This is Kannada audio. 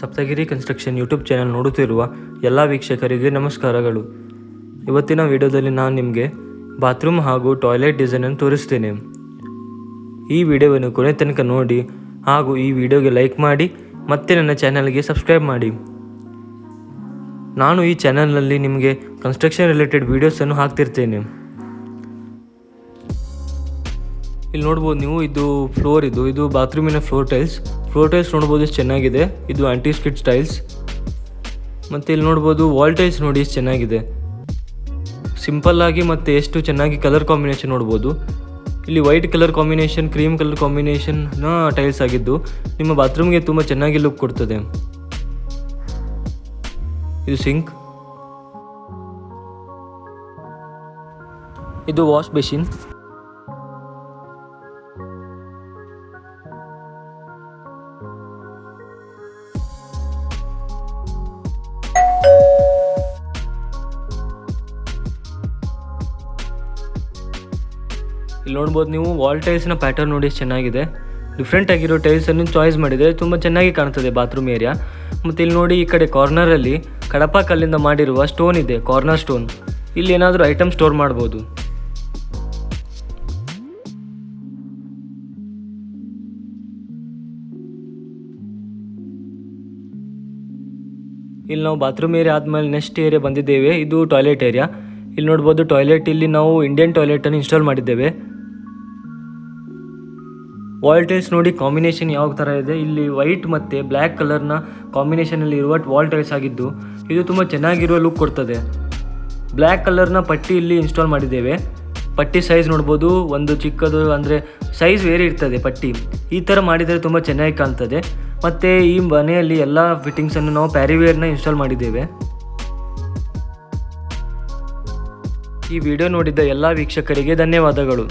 ಸಪ್ತಗಿರಿ ಕನ್ಸ್ಟ್ರಕ್ಷನ್ ಯೂಟ್ಯೂಬ್ ಚಾನಲ್ ನೋಡುತ್ತಿರುವ ಎಲ್ಲ ವೀಕ್ಷಕರಿಗೆ ನಮಸ್ಕಾರಗಳು. ಇವತ್ತಿನ ವಿಡಿಯೋದಲ್ಲಿ ನಾನು ನಿಮಗೆ ಬಾತ್ರೂಮ್ ಹಾಗೂ ಟಾಯ್ಲೆಟ್ ಡಿಸೈನನ್ನು ತೋರಿಸ್ತೇನೆ. ಈ ವಿಡಿಯೋವನ್ನು ಕೊನೆ ತನಕ ನೋಡಿ ಹಾಗೂ ಈ ವಿಡಿಯೋಗೆ ಲೈಕ್ ಮಾಡಿ ಮತ್ತೆ ನನ್ನ ಚಾನಲ್ಗೆ ಸಬ್ಸ್ಕ್ರೈಬ್ ಮಾಡಿ. ನಾನು ಈ ಚಾನಲ್ನಲ್ಲಿ ನಿಮಗೆ ಕನ್ಸ್ಟ್ರಕ್ಷನ್ ರಿಲೇಟೆಡ್ ವೀಡಿಯೋಸನ್ನು ಹಾಕ್ತಿರ್ತೇನೆ. ಇಲ್ಲಿ ನೋಡ್ಬೋದು ನೀವು, ಇದು ಫ್ಲೋರ್ ಇದು ಇದು ಬಾತ್ರೂಮಿನ ಫ್ಲೋರ್ ಟೈಲ್ಸ್ ಫ್ಲೋರ್ ಟೈಲ್ಸ್ ನೋಡ್ಬೋದು ಎಷ್ಟು ಚೆನ್ನಾಗಿದೆ. ಇದು ಆಂಟಿ ಸ್ಕಿಟ್ ಟೈಲ್ಸ್ ಮತ್ತು ಇಲ್ಲಿ ನೋಡ್ಬೋದು ವಾಲ್ ಟೈಲ್ಸ್ ನೋಡಿ ಎಷ್ಟು ಚೆನ್ನಾಗಿದೆ. ಸಿಂಪಲ್ ಆಗಿ ಮತ್ತು ಎಷ್ಟು ಚೆನ್ನಾಗಿ ಕಲರ್ ಕಾಂಬಿನೇಷನ್ ನೋಡ್ಬೋದು. ಇಲ್ಲಿ white colour combination cream colour ಕಾಂಬಿನೇಷನ್ನ tiles ಆಗಿದ್ದು, ನಿಮ್ಮ ಬಾತ್ರೂಮ್ಗೆ ತುಂಬ ಚೆನ್ನಾಗಿ ಲುಕ್ ಕೊಡ್ತದೆ. ಇದು ಸಿಂಕ್ ಇದು ವಾಶ್ ಬೇಸಿನ್ ಇಲ್ಲಿ ನೋಡ್ಬೋದು ನೀವು ವಾಲ್ ಟೈಲ್ಸ್ನ ಪ್ಯಾಟರ್ನ್ ನೋಡಿ ಚೆನ್ನಾಗಿದೆ. ಡಿಫ್ರೆಂಟ್ ಆಗಿರೋ ಟೈಲ್ಸನ್ನು ಚಾಯ್ಸ್ ಮಾಡಿದರೆ ತುಂಬ ಚೆನ್ನಾಗಿ ಕಾಣ್ತದೆ ಬಾತ್ರೂಮ್ ಏರಿಯಾ ಮತ್ತು ಇಲ್ಲಿ ನೋಡಿ ಈ ಕಡೆ ಕಾರ್ನರಲ್ಲಿ ಕಡಪ ಕಲ್ಲಿಂದ ಮಾಡಿರುವ ಸ್ಟೋನ್ ಇದೆ ಕಾರ್ನರ್ ಸ್ಟೋನ್ ಇಲ್ಲಿ ಏನಾದರೂ ಐಟಮ್ ಸ್ಟೋರ್ ಮಾಡ್ಬೋದು. ಇಲ್ಲಿ ನಾವು ಬಾತ್ರೂಮ್ ಏರಿಯಾ ಆದಮೇಲೆ ನೆಕ್ಸ್ಟ್ ಏರಿಯಾ ಬಂದಿದ್ದೇವೆ, ಇದು ಟಾಯ್ಲೆಟ್ ಏರಿಯಾ ಇಲ್ಲಿ ನೋಡ್ಬೋದು ಟಾಯ್ಲೆಟ್ ಇಲ್ಲಿ ನಾವು ಇಂಡಿಯನ್ ಟಾಯ್ಲೆಟನ್ನು ಇನ್ಸ್ಟಾಲ್ ಮಾಡಿದ್ದೇವೆ. ವಾಲ್ ಟೈಲ್ಸ್ ನೋಡಿ ಕಾಂಬಿನೇಷನ್ ಯಾವ ಥರ ಇದೆ? ಇಲ್ಲಿ ವೈಟ್ ಮತ್ತು ಬ್ಲ್ಯಾಕ್ ಕಲರ್ನ ಕಾಂಬಿನೇಷನಲ್ಲಿ ಇರುವ ವಾಲ್ಟೈಲ್ಸ್ ಆಗಿದ್ದು, ಇದು ತುಂಬ ಚೆನ್ನಾಗಿರುವ ಲುಕ್ ಕೊಡ್ತದೆ. ಬ್ಲ್ಯಾಕ್ ಕಲರ್ನ ಪಟ್ಟಿ ಇಲ್ಲಿ ಇನ್ಸ್ಟಾಲ್ ಮಾಡಿದ್ದೇವೆ. ಪಟ್ಟಿ ಸೈಜ್ ನೋಡ್ಬೋದು, ಒಂದು ಚಿಕ್ಕದು ಅಂದರೆ ಸೈಜ್ ಬೇರೆ ಇರ್ತದೆ ಪಟ್ಟಿ. ಈ ಥರ ಮಾಡಿದರೆ ತುಂಬ ಚೆನ್ನಾಗಿ ಕಾಣ್ತದೆ. ಮತ್ತು ಈ ಮನೆಯಲ್ಲಿ ಎಲ್ಲ ಫಿಟ್ಟಿಂಗ್ಸನ್ನು ನಾವು ಪ್ಯಾರಿವೇರ್ನ ಇನ್ಸ್ಟಾಲ್ ಮಾಡಿದ್ದೇವೆ. ಈ ವಿಡಿಯೋ ನೋಡಿದ್ದ ಎಲ್ಲ ವೀಕ್ಷಕರಿಗೆ ಧನ್ಯವಾದಗಳು.